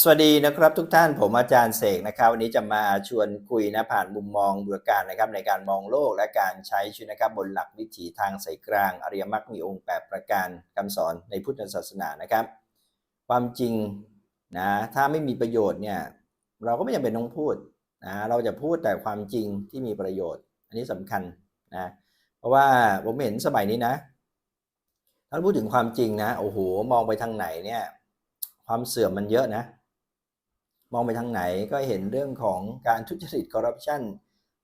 สวัสดีนะครับทุกท่านผมอาจารย์เสกนะครับ วันนี้จะมาชวนคุยนะผ่านมุมมองบุรการนะครับในการมองโลกและการใช้ชีวิตนะครับบนหลักวิถีทางสายกลาง อริยมรรคมีองค์ 8 ประการคำสอนในพุทธศาสนานะครับ ความจริงนะถ้าไม่มีประโยชน์เนี่ยเราก็ไม่จำเป็นต้องพูดนะเราจะพูดแต่ความจริงที่มีประโยชน์ อันนี้สำคัญนะเพราะว่าผมเห็นสมัยนี้นะถ้าพูดถึงความจริงนะโอ้โหมองไปทางไหนเนี่ยความเสื่อมมันเยอะนะ มองไปทางไหนก็เห็นเรื่องของการทุจริตคอร์รัปชัน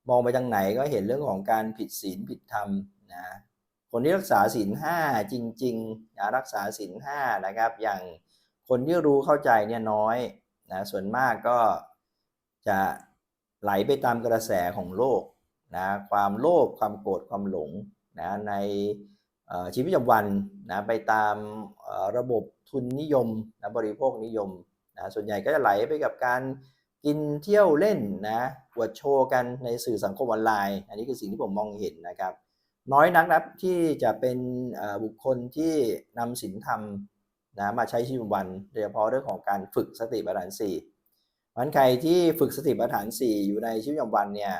มองไปทางไหนก็เห็นเรื่องของการผิดศีลผิดธรรมนะคนที่รักษาศีลห้าจริงๆนะรักษาศีลห้านะครับ อย่างคนที่รู้เข้าใจเนี่ยน้อยนะส่วนมากก็จะไหลไปตามกระแสของโลกนะความโลภความโกรธความหลงนะในชีวิตประจำวันนะไปตามระบบทุนนิยมนะบริโภคนิยม นะส่วนใหญ่ก็จะไหลไปกับการกินเที่ยวเล่นนะอวดโชว์กันในสื่อสังคมออนไลน์ อันนี้คือสิ่งที่ผมมองเห็นนะครับ น้อยนักนะที่จะเป็นบุคคลที่นำศีลธรรมนะมาใช้ชีวิตประจำวันโดยเฉพาะเรื่องของการฝึกสติปัฏฐานสี่มันใครที่ฝึกสติปัฏฐานสี่อยู่ในชีวิตประจำวันเนี่ย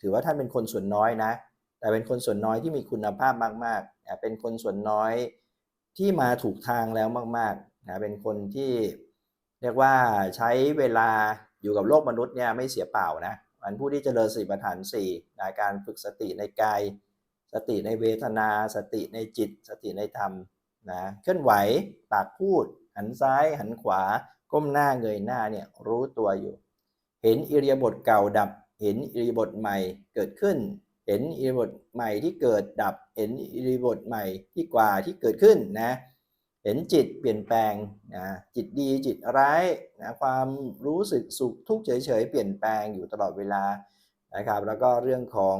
ถือว่าท่านเป็นคนส่วนน้อยนะ แต่เป็นคนส่วนน้อยที่มีคุณภาพมากๆ เป็นคนส่วนน้อยที่มาถูกทางแล้วมากๆนะเป็นคนที่ เรียกว่าใช้เวลาอยู่กับโลกมนุษย์เนี่ยไม่เสียเปล่านะมันผู้ที่เจริญสติปัฏฐานสี่นะการฝึกสติในกาย สติในเวทนา สติในจิต สติในธรรมนะเคลื่อนไหวปากพูด หันซ้ายหันขวา ก้มหน้าเงยหน้าเนี่ยรู้ตัวอยู่ เห็นอิริยาบถเก่าดับ เห็นอิริยาบถใหม่เกิดขึ้น เห็นอิริยาบถใหม่ที่เกิดดับ เห็นอิริยาบถใหม่ที่กว่าที่เกิดขึ้นนะ เห็นจิตเปลี่ยนแปลงนะจิตดีจิตร้ายนะความรู้สึกสุขทุกข์เฉยๆเปลี่ยนแปลงอยู่ตลอดเวลานะครับแล้วก็เรื่องของ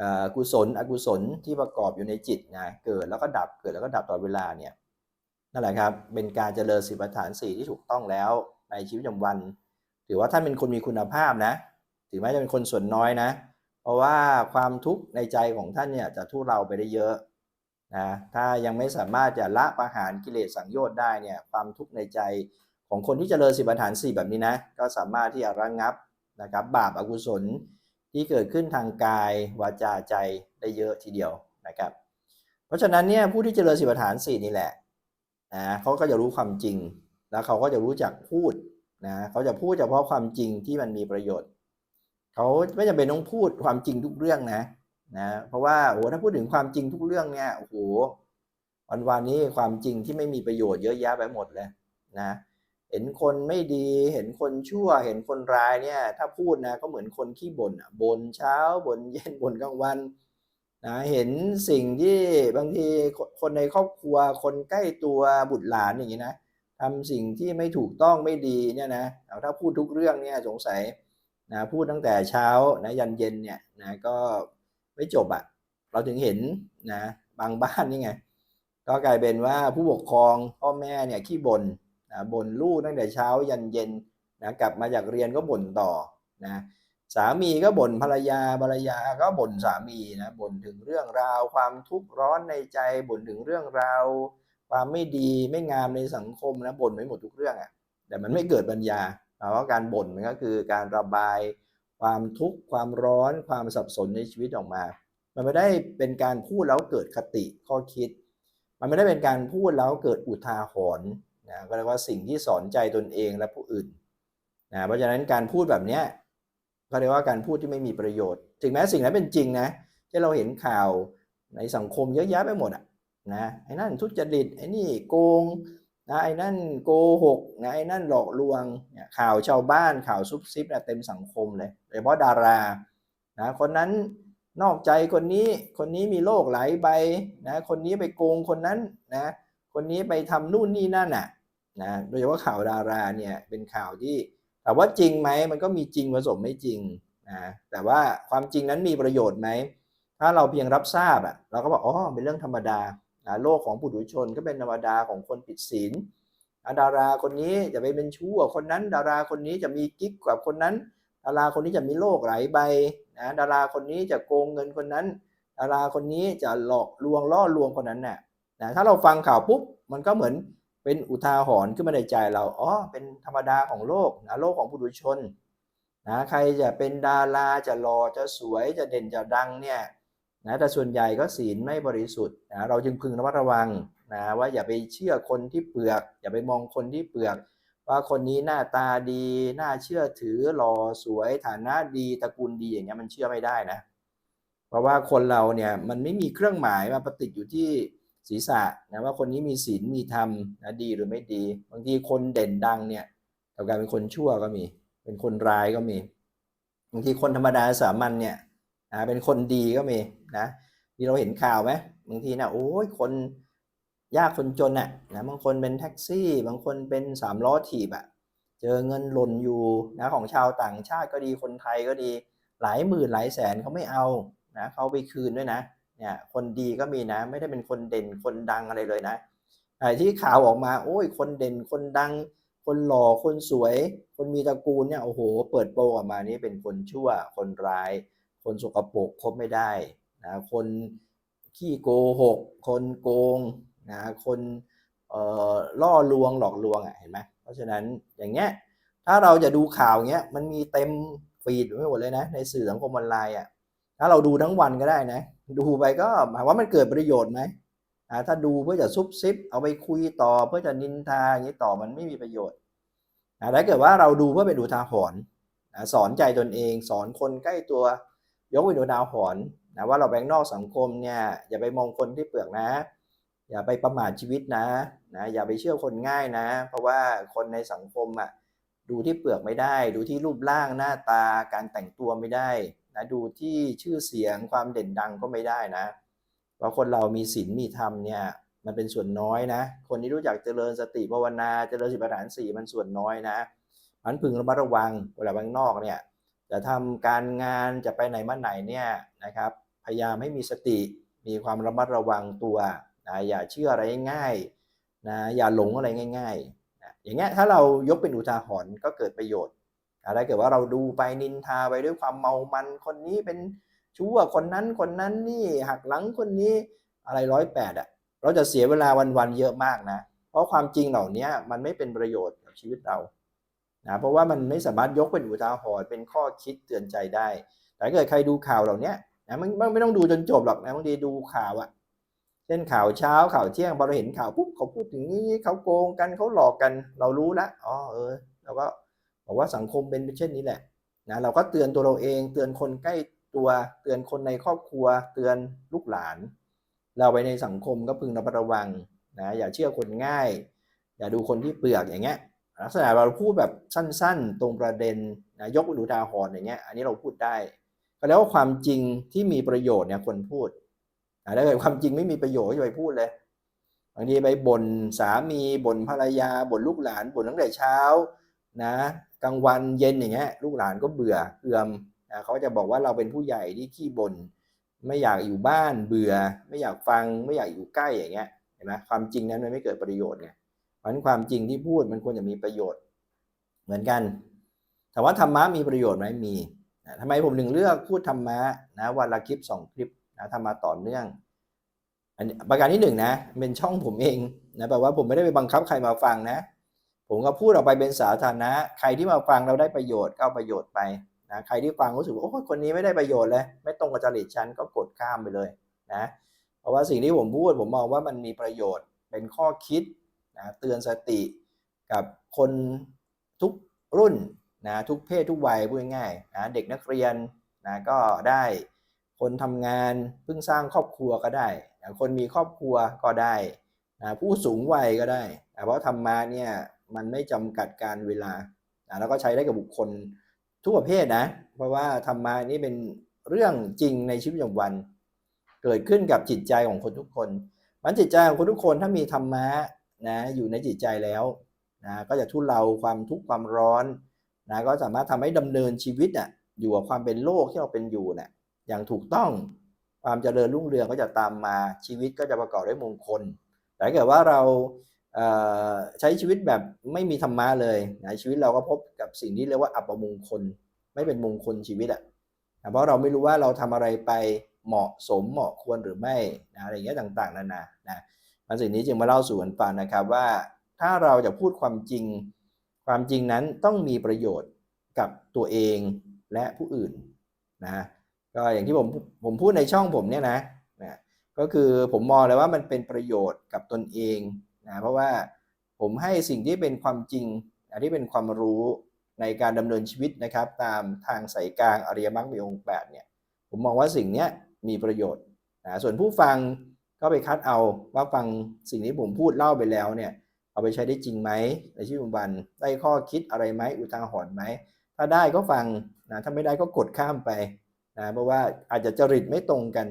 อกุศลอกุศลที่ประกอบอยู่ในจิตนะเกิดแล้วก็ดับเกิดแล้วก็ดับตลอดเวลาเนี่ยนั่นแหละครับเป็นการเจริญสิบปัฏฐานสี่ที่ถูกต้องแล้วในชีวิตประจำวัน ถือว่าท่านเป็นคนมีคุณภาพนะถึงแม้จะเป็นคนส่วนน้อยนะ เพราะว่าความทุกข์ในใจของท่านเนี่ยจะทุเราไปได้เยอะ นะถ้ายังไม่สามารถจะละประหารกิเลสสังโยชน์ได้เนี่ยความทุกข์ในใจของคนที่เจริญสิบปัฏฐานสี่แบบนี้นะก็สามารถที่จะระงงับนะครับบาปอากุศลที่เกิดขึ้นทางกายวาจาใจได้เยอะทีเดียวนะครับ เพราะฉะนั้นเนี่ยผู้ที่เจริญสิบปัฏฐานสี่นี่แหละนะเขาก็จะรู้ความจริง แล้วเขาก็จะรู้จักพูดนะเขาจะพูดเฉพาะความจริงที่มันมีประโยชน์ เขาไม่จำเป็นต้องพูดความจริงทุกเรื่องนะ นะเพราะว่าโอ้ถ้าพูดถึงความจริงทุกเรื่องเนี่ยโอ้โหวันวันนี้ความจริงที่ไม่มีประโยชน์เยอะแยะไปหมดเลยนะเห็นคนไม่ดีเห็นคนชั่วเห็นคนร้ายเนี่ย ถ้าพูดนะก็เหมือนคนขี้บ่นอะบ่นเช้าบ่นเย็นบ่นกลางวันนะเห็นสิ่งที่บางทีคนคนในครอบครัว คนใกล้ตัวบุตรหลานอย่างนี้นะทำสิ่งที่ไม่ถูกต้องไม่ดีเนี่ยนะเอาถ้าพูดทุกเรื่องเนี่ยสงสัยนะพูดตั้งแต่เช้านะยันเย็นเนี่ยนะก็ ไม่จบอะ่ะ เราถึงเห็นนะบางบ้านนี่ไง ก็กลายเป็นว่าผู้ปกครองพ่อแม่เนี่ยขี้บ่นนะบ่นลูกตั้งแต่เช้ายันเย็นนะกลับมาจากเรียนก็บ่นต่อนะสามีก็บ่นภรรยาภรรยาก็บ่นสามีนะบ่นถึงเรื่องราว ความทุกข์ร้อนในใจบ่นถึงเรื่องราว ความไม่ดีไม่งามในสังคมนะบ่นไปหมดทุกเรื่องอะ่ะแต่มันไม่เกิดปัญญาเพราะการบ่นมันก็คือการระบาย ความทุกข์ความร้อนความสับสนในชีวิตออกมา มันไม่ได้เป็นการพูดแล้วเกิดคติข้อคิด มันไม่ได้เป็นการพูดแล้วเกิดอุทาหรณ์นะก็เรียกว่าสิ่งที่สอนใจตนเองและผู้อื่นนะเพราะฉะนั้นการพูดแบบเนี้ยก็เรียกว่าการพูดที่ไม่มีประโยชน์ ถึงแม้สิ่งนั้นเป็นจริงนะที่เราเห็นข่าวในสังคมเยอะแยะไปหมดอะนะไอ้นั่นทุจริตไอ้นี่โกง นะไอ้นั่นโกหกนะไอ้นั่นหลอกลวงเนี่ยข่าวชาวบ้านข่าวซุบซิบนะเต็มสังคมเลยโดยเฉพาะดารานะคนนั้นนอกใจคนนี้คนนี้มีโรคหลายใบนะคนนี้ไปโกงคนนั้นนะคนนี้ไปทำนู่นนี่นั่นน่ะนะโดยเฉพาะข่าวดาราเนี่ยเป็นข่าวที่แต่ว่าจริงไหมมันก็มีจริงผสมไม่จริงนะแต่ว่าความจริงนั้นมีประโยชน์ไหมถ้าเราเพียงรับทราบอะเราก็บอกอ๋อเป็นเรื่องธรรมดา นะโลกของปุถุชนก็เป็นธรรมดาของคนผิดศีลดาราคนนี้จะไปเป็นชู้กับคนนั้น ดาราคนนี้จะมีกิ๊กกับคนนั้น ดาราคนนี้จะมีโรคหลายใบนะดาราคนนี้จะโกงเงินคนนั้น ดาราคนนี้จะหลอกลวงล่อลวงคนนั้นน่ะนะถ้าเราฟังข่าวปุ๊บมันก็เหมือนเป็นอุทาหรณ์ขึ้นมาในใจเราอ๋อเป็นธรรมดาของโลกนะโลกของผู้ดุชนนะใครจะเป็นดาราจะหล่อจะสวยจะเด่นจะดังเนี่ย นะแต่ส่วนใหญ่ก็ศีลไม่บริสุทธิ์นะเราจึงพึงระมัดระวังนะว่าอย่าไปเชื่อคนที่เปลือก อย่าไปมองคนที่เปลือก ว่าคนนี้หน้าตาดีน่าเชื่อถือหล่อสวยฐานะดีตระกูลดีอย่างเงี้ยมันเชื่อไม่ได้นะ เพราะว่าคนเราเนี่ยมันไม่มีเครื่องหมายมาประติดอยู่ที่ศีรษะนะว่าคนนี้มีศีลมีธรรมนะดีหรือไม่ดี บางทีคนเด่นดังเนี่ยกลับกลายเป็นคนชั่วก็มี เป็นคนร้ายก็มีบางทีคนธรรมดาสามัญเนี่ย นะเป็นคนดีก็มีนะที่เราเห็นข่าวไหมบางทีนะโอ้ยคนยากคนจนน่ะนะบางคนเป็นแท็กซี่ บางคนเป็นสามล้อถีบอะเจอเงินหล่นอยู่นะของชาวต่างชาติก็ดีคนไทยก็ดีหลายหมื่นหลายแสนเขาไม่เอานะเขาเอาไปคืนด้วยนะเนี่ยคนดีก็มีนะ ไม่ได้เป็นคนเด่นคนดังอะไรเลยนะไอ้ที่ข่าวออกมาโอ้ยคนเด่นคนดัง คนหล่อคนสวย คนมีตระกูลเนี่ยโอ้โห เปิดโปงออกมานี่เป็นคนชั่วคนร้าย คนสกปรกคบไม่ได้นะคนขี้โกหก คนโกงนะคนเอ่อล่อลวงหลอกลวงอะเห็นไหมเพราะฉะนั้นอย่างเงี้ยถ้าเราจะดูข่าวเงี้ยมันมีเต็มฟีดไม่หมดเลยนะในสื่อสังคมออนไลน์อะถ้าเราดูทั้งวันก็ได้นะ ดูไปก็หมายว่ามันเกิดประโยชน์ไหมถ้าดูเพื่อจะซุบซิบ เอาไปคุยต่อเพื่อจะนินทาอย่างนี้ต่อมันไม่มีประโยชน์อ่ถ้าเกิดว่าเราดูเพื่อเป็นอุทาหรณ์อ่าสอนใจตนเอง สอนคนใกล้ตัว ยกเป็นอุทาหรณ์นะว่าเราแบงนอกสังคมเนี่ยอย่าไปมองคนที่เปลือกนะ อย่าไปประมาทชีวิตนะนะอย่าไปเชื่อคนง่ายนะ เพราะว่าคนในสังคมอะดูที่เปลือกไม่ได้ ดูที่รูปร่างหน้าตาการแต่งตัวไม่ได้นะดูที่ชื่อเสียงความเด่นดังก็ไม่ได้นะเพราะคนเรามีศีลมีธรรมเนี่ยมันเป็นส่วนน้อยนะ คนที่รู้จักเจริญสติภาวนาเจริญสิบประฐานสี่มันส่วนน้อยนะมันพึงระมัดระวังเวลาบางนอกเนี่ย จะทำการงานจะไปไหนมาไหนเนี่ยนะครับพยายามให้มีสติมีความระมัดระวังตัวนะอย่าเชื่ออะไรง่ายนะอย่าหลงอะไรง่ายๆนะอย่างเงี้ยถ้าเรายกเป็นอุทาหรณ์ก็เกิดประโยชน์ถ้าเกิดว่าเราดูไปนินทาไปด้วยความเมามันคนนี้เป็นชั่วคนนั้นคนนั้นนี่หักหลังคนนี้อะไรร้อยแปดอะเราจะเสียเวลาวันๆเยอะมากนะ เพราะความจริงเหล่านี้มันไม่เป็นประโยชน์กับชีวิตเรา นะเพราะว่ามันไม่สามารถยกเป็นอุทาหรณ์เป็นข้อคิดเตือนใจได้แต่ถ้าเกิดใครดูข่าวเหล่านี้นะมันไม่ต้องดูจนจบหรอกนะบางทีดูข่าวอะเช่นข่าวเช้าข่าวเที่ยงพอเราเห็นข่าวปุ๊บเขาพูดถึงนี้เขาโกงกันเขาหลอกกัน เรารู้ล้วอ๋อเออเราก็บอกว่าสังคมเป็นเช่นนี้แหละนะเราก็เตือนตัวเราเอง เตือนคนใกล้ตัวเตือนคนในครอบครัว เตือนลูกหลาน เราไปในสังคมก็พึงระมัดระวังนะอย่าเชื่อคนง่าย อย่าดูคนที่เปลือกอย่างเงี้ย ลักษณะเราพูดแบบสั้นๆ ตรงประเด็นนะยกอุทาหรณ์อย่างเงี้ย อันนี้เราพูดได้ก็แล้วความจริงที่มีประโยชน์เนี่ยควรพูดถ้าเกิดความจริงไม่มีประโยชน์ก็อย่าไปพูดเลยบางทีไปบ่นสามีบ่นภรรยาบ่นลูกหลานบ่นตั้งแต่เช้านะกลางวันเย็นอย่างเงี้ยลูกหลานก็เบื่อเอื่อมนะเขาจะบอกว่าเราเป็นผู้ใหญ่ที่ขี้บ่นไม่อยากอยู่บ้านเบื่อ ไม่อยากฟังไม่อยากอยู่ใกล้อย่างเงี้ยเห็นไหมความจริงนั้นมันไม่เกิดประโยชน์ไง เพราะฉะนั้นความจริงที่พูดมันควรจะมีประโยชน์ เหมือนกันแต่ว่าธรรมะมีประโยชน์ไหมมีนะทำไมผมถึงเลือกพูดธรรมะนะวันละคลิปสองคลิปนะธรรมะต่อเนื่องอันประการที่หนึ่งนะเป็นช่องผมเองนะแปลว่าผมไม่ได้ไปบังคับใครมาฟังนะ ผมก็พูดออกไปเป็นสาธารณะ ใครที่มาฟังเราได้ประโยชน์ก็เอาประโยชน์ไปนะใครที่ฟังรู้สึกว่าโอ้คนนี้ไม่ได้ประโยชน์เลยไม่ตรงกับจริตฉันก็กดข้ามไปเลยนะเพราะว่าสิ่งที่ผมพูดผมมองว่ามันมีประโยชน์เป็นข้อคิด นะเตือนสติกับคนทุกรุ่นนะทุกเพศทุกวัยพูดง่ายๆนะเด็กนักเรียนนะก็ได้คนทำงานเพิ่งสร้างครอบครัวก็ได้นะคนมีครอบครัวก็ได้นะผู้สูงวัยก็ได้นะเพราะธรรมะเนี่ยมันไม่จำกัดการเวลานะแล้วก็ใช้ได้กับบุคคลทุกประเภทนะ เพราะว่าธรรมะนี่เป็นเรื่องจริงในชีวิตประจำวัน เกิดขึ้นกับจิตใจของคนทุกคนมันจิตใจของคนทุกคนถ้ามีธรรมะ นะอยู่ในจิตใจแล้วนะก็จะทุเลาความทุกข์ความร้อนนะก็สามารถทำให้ดำเนินชีวิตอะอยู่กับความเป็นโลกที่เราเป็นอยู่นะ่ะอย่างถูกต้องความเจริญรุ่งเรืองก็จะตามมาชีวิตก็จะประกอบด้วยมงคล แต่ถ้าเกิดว่าเราใช้ชีวิตแบบไม่มีธรรมะเลยนะชีวิตเราก็พบกับสิ่งที่เรียกว่าอัปมงคล ไม่เป็นมงคลชีวิตอะเพราะเราไม่รู้ว่าเราทำอะไรไปเหมาะสมเหมาะควรหรือไม่นะอะไรอย่างเงี้ยต่างๆนานานะ มันสิ่งนี้จึงมาเล่าสู่กันฟังนะครับว่าถ้าเราจะพูดความจริง ความจริงนั้นต้องมีประโยชน์กับตัวเองและผู้อื่นนะก็อย่างที่ผมผมพูดในช่องผมเนี่ยนะนะก็คือผมมองเลยว่ามันเป็นประโยชน์กับตนเองนะเพราะว่าผมให้สิ่งที่เป็นความจริงนะที่เป็นความรู้ในการดำเนินชีวิตนะครับ ตามทางสายกลางอริยมรรคมีองค์แปดเนี่ยผมมองว่าสิ่งนี้มีประโยชน์นะส่วนผู้ฟัง ก็ไปคัดเอาว่าฟังสิ่งที่ผมพูดเล่าไปแล้วเนี่ยเอาไปใช้ได้จริงไหมในชีวิตประจำวันได้ข้อคิดอะไรไหมอุทาหรณ์ไหมถ้าได้ก็ฟังนะถ้าไม่ได้ก็กดข้ามไปนะเพราะว่าอาจจะจริตไม่ตรงกัน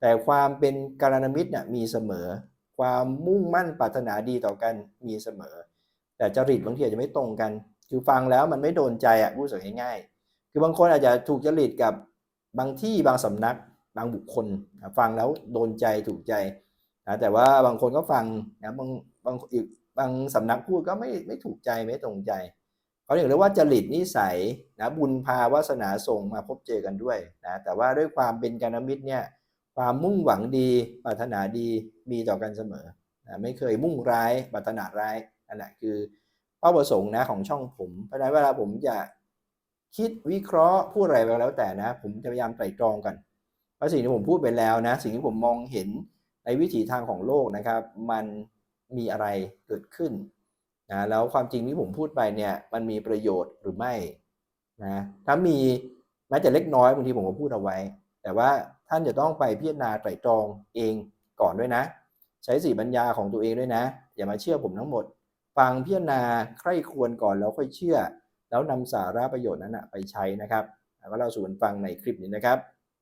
แต่ความเป็นการณมิตรเนี่ยมีเสมอ ความมุ่งมั่นปรารถนาดีต่อกันมีเสมอ แต่จริตบางทีอาจจะไม่ตรงกัน คือฟังแล้วมันไม่โดนใจอะพูดสง่ายๆคือบางคนอาจจะถูกจริตกับบางที่บางสำนัก บางบุคคลนะฟังแล้วโดนใจถูกใจนะแต่ว่าบางคนก็ฟังนะบางบางอีกบางสำนักพูดก็ไม่ไม่ถูกใจไม่ตรงใจเขาเรียกว่าจริตนิสัยนะบุญพาวาสนาส่งมาพบเจอกันด้วยนะแต่ว่าด้วยความเป็นการมิตรเนี่ยความมุ่งหวังดีปรารถนาดีมีต่อกันเสมอนะไม่เคยมุ่งร้ายปรารถนาร้ายนั่นแหละคือเป้าประสงค์นะของช่องผม เพราะฉะนั้นเวลาผมจะคิดวิเคราะห์พูดอะไรไปแล้วแต่นะ ผมจะพยายามไตร่ตรองกัน เพราะสิ่งที่ผมพูดไปแล้วนะ สิ่งที่ผมมองเห็นในวิถีทางของโลกนะครับ มันมีอะไรเกิดขึ้นนะแล้วความจริงที่ผมพูดไปเนี่ยมันมีประโยชน์หรือไม่นะถ้ามีแม้แต่เล็กน้อยบางทีผมก็พูดเอาไว้ แต่ว่าท่านจะต้องไปพิจารณาไตรตรองเองก่อนด้วยนะ ใช้สีปัญญาของตัวเองด้วยนะ อย่ามาเชื่อผมทั้งหมด ฟังพิจารณาใคร่ควรก่อนแล้วค่อยเชื่อ แล้วนำสาระประโยชน์นั้นนะไปใช้นะครับแล้วก็เราสู่กันฟังในคลิปนี้นะครับ